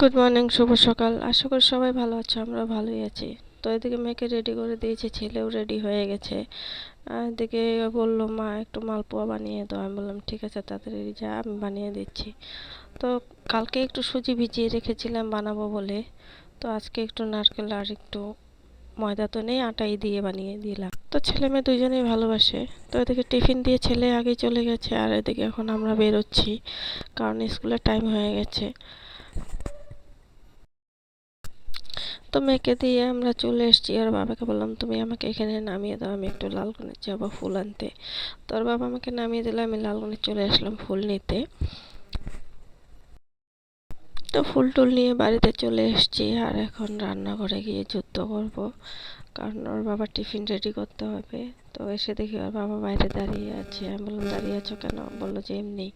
Good morning শুভ সকাল। আশা করি সবাই ভালো আছো আমরা ভালোই আছি। তো এদিকে মেয়েকে রেডি করে দিয়েছি, ছেলেও রেডি হয়ে গেছে। এদিকে বলল, মা, একটু মালপোয়া বানিয়ে দাও। আমি বললাম, ঠিক আছে, তাড়াতাড়ি যা, আমি বানিয়ে দিচ্ছি। তো কালকে একটু সুজি ভিজিয়ে রেখেছিলাম বানাবো বলে। তো আজকে একটু নারকেল আর একটু ময়দা তো নেই, আটাই দিয়ে বানিয়ে দিলাম। তো ছেলে মেয়ে দুজনেই ভালোবাসে। তো এদিকে টিফিন দিয়ে ছেলে আগে চলে গেছে, আর এদিকে এখন আমরা বেরোচ্ছি, কারণ স্কুলের টাইম হয়ে গেছে। তো মেয়েকে দিয়ে আমরা চলে এসেছি। আর বাবাকে বললাম, তুমি আমাকে এখানে নামিয়ে দাও, আমি একটু লালগঞ্জ যাব ফুল আনতে। তো ওর বাবা আমাকে নামিয়ে দিলে, আমি লালগঞ্জে চলে আসলাম ফুল নিতে। তো ফুল টুল নিয়ে বাড়িতে চলে এসেছি, আর এখন রান্নাঘরে গিয়ে যুদ্ধ করব। কারণ ওর বাবা টিফিন রেডি করতে হবে। তো এসে দেখি ওর বাবা বাইরে দাঁড়িয়ে আছে। আমি বললাম, দাঁড়িয়ে আছো কেন? বলল যে, এমনি।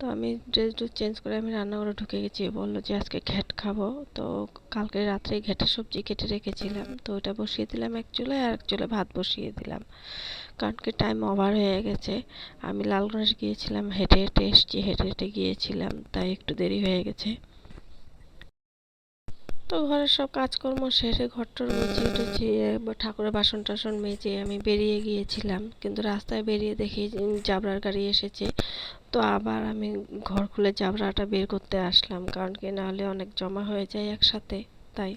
তো আমি ড্রেস ড্রেস চেঞ্জ করে আমি রান্নাঘরে ঢুকে গেছি। বলল যে, আজকে ঘ্যাট খাব। তো কালকে রাত্রে ঘ্যাটের সবজি কেটে রেখেছিলাম। তো ওটা বসিয়ে দিলাম এক চুলায় আর এক চুলায় ভাত বসিয়ে দিলাম। কারণ কি টাইম ওভার হয়ে গেছে। আমি লালগঞ্জ গিয়েছিলাম, হেঁটে হেঁটে এসছি, হেঁটে হেঁটে গিয়েছিলাম, তাই একটু দেরি হয়ে গেছে। তো ঘরের সব কাজকর্ম সেরে ঘরটর গুছিয়ে টুছিয়ে ঠাকুরের বাসন টাসন মেজে আমি বেরিয়ে গিয়েছিলাম। কিন্তু রাস্তায় বেরিয়ে দেখি জাবরার গাড়ি এসেছে। তো আবার আমি ঘর খুলে জাবরাটা বের করতে আসলাম। কারণ কি নাহলে অনেক জমা হয়ে যায় একসাথে, তাই।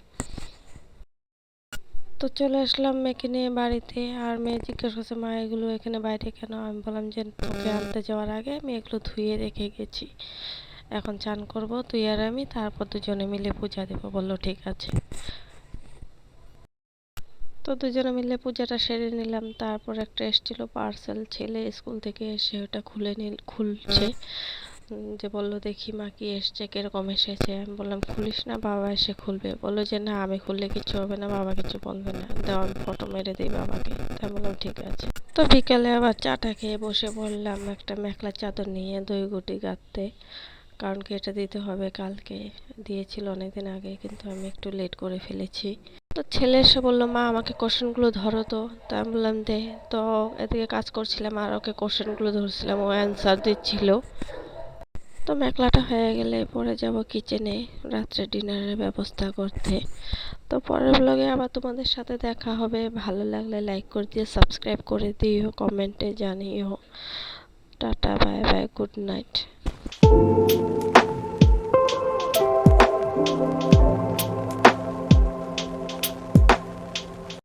তো চলে আসলাম মেয়েকে নিয়ে বাড়িতে। আর মেয়ে জিজ্ঞেস করছে, মা, এগুলো এখানে বাইরে কেন? আমি বললাম যে তোকে আনতে যাওয়ার আগে আমি এগুলো ধুয়ে রেখে গেছি। এখন চান করব, তুই আর আমি, তারপর দুজনে মিলে পূজা দেবো, বলল ঠিক আছে। তো দুজনে মিলে পূজাটা সেরে নিলাম, তারপর একটা এসেছিল পার্সেল ছেলে স্কুল থেকে এসে ওটা খুলে নিল, খুলছে। যে বলল, দেখি মা কি এসছে, কীরকম এসেছে? আমি বললাম, খুলিস না, বাবা এসে খুলবে। বলল যে, না, আমি খুললে কিছু হবে না, বাবা কিছু বলবে না, দাও, আমি ফটো মেরে দিই বাবাকে। তাই বললাম, ঠিক আছে। তো বিকালে আবার চাটা খেয়ে বসে পড়লাম একটা মেখলা চাদর নিয়ে দই গুটি গাঁথতে। কারণ কি এটা দিতে হবে, কালকে দিয়েছিল অনেকদিন আগে, কিন্তু আমি একটু লেট করে ফেলেছি। তো ছেলে এসে বলল, মা, আমাকে কোশ্চেনগুলো ধরো তো। তা আমি বললাম, দে। তো এদিকে কাজ করছিলাম আর ওকে কোশ্চেনগুলো ধরছিলাম, ও অ্যান্সার দিচ্ছিল। তো মেখলাটা হয়ে গেলে পরে যাব কিচেনে রাত্রে ডিনারের ব্যবস্থা করতে। তো পরের ব্লগে আবার তোমাদের সাথে দেখা হবে। ভালো লাগলে লাইক করে দিয়ে সাবস্ক্রাইব করে দিও কমেন্টে জানিও। Tata bye bye good night うん。